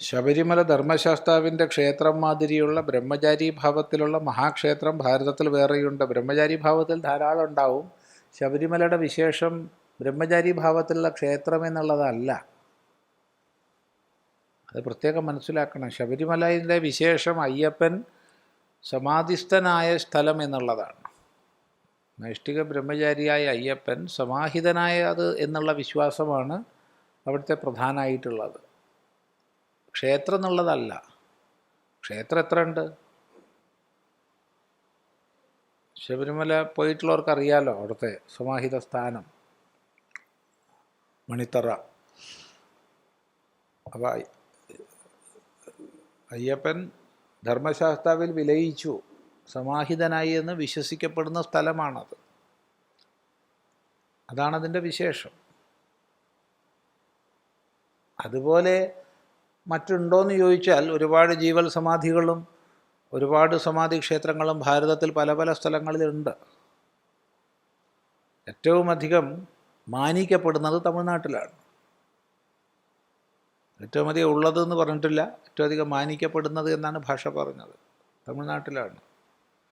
ശബരിമല ധർമ്മശാസ്താവിന്റെ ക്ഷേത്രം മാതിരിയുള്ള ബ്രഹ്മചാരി ഭാവത്തിലുള്ള മഹാക്ഷേത്രം ഭാരതത്തിൽ വേറെയുണ്ട്. ബ്രഹ്മചാരി ഭാവത്തിൽ ധാരാളം ഉണ്ടാവും. ശബരിമലയുടെ വിശേഷം ബ്രഹ്മചാരി ഭാവത്തിലുള്ള ക്ഷേത്രം എന്നുള്ളതല്ല. അത് പ്രത്യേകം മനസ്സിലാക്കണം. ശബരിമലയിലെ വിശേഷം അയ്യപ്പൻ സമാധിസ്ഥനായ സ്ഥലം എന്നുള്ളതാണ്. നൈഷ്ഠിക ബ്രഹ്മചാരിയായ അയ്യപ്പൻ സമാഹിതനായ അത് എന്നുള്ള വിശ്വാസമാണ് അവിടുത്തെ പ്രധാനമായിട്ടുള്ളത് ക്ഷേത്രം എന്നുള്ളതല്ല. ക്ഷേത്രം എത്ര ഉണ്ട് ശബരിമല പോയിട്ടുള്ളവർക്ക് അവിടുത്തെ സമാഹിത സ്ഥാനം. മണിത്തറ. അപ്പോൾ അയ്യപ്പൻ ധർമ്മശാസ്താവിൽ വിലയിച്ചു. സമാഹിതനായി എന്ന് വിശ്വസിക്കപ്പെടുന്ന സ്ഥലമാണത്. അതാണതിന്റെ വിശേഷം. അതുപോലെ മറ്റുണ്ടോയെന്ന് ചോദിച്ചാൽ ഒരുപാട് ജീവൽ സമാധികളും ഒരുപാട് സമാധി ക്ഷേത്രങ്ങളും ഭാരതത്തിൽ പല പല സ്ഥലങ്ങളിലുണ്ട്. ഏറ്റവും അധികം മാനിക്കപ്പെടുന്നത് തമിഴ്നാട്ടിലാണ്. ഏറ്റവും അധികം ഉള്ളതെന്ന് പറഞ്ഞിട്ടില്ല ഏറ്റവും അധികം മാനിക്കപ്പെടുന്നത് എന്നാണ് ഭാഷ പറഞ്ഞത്. തമിഴ്നാട്ടിലാണ്.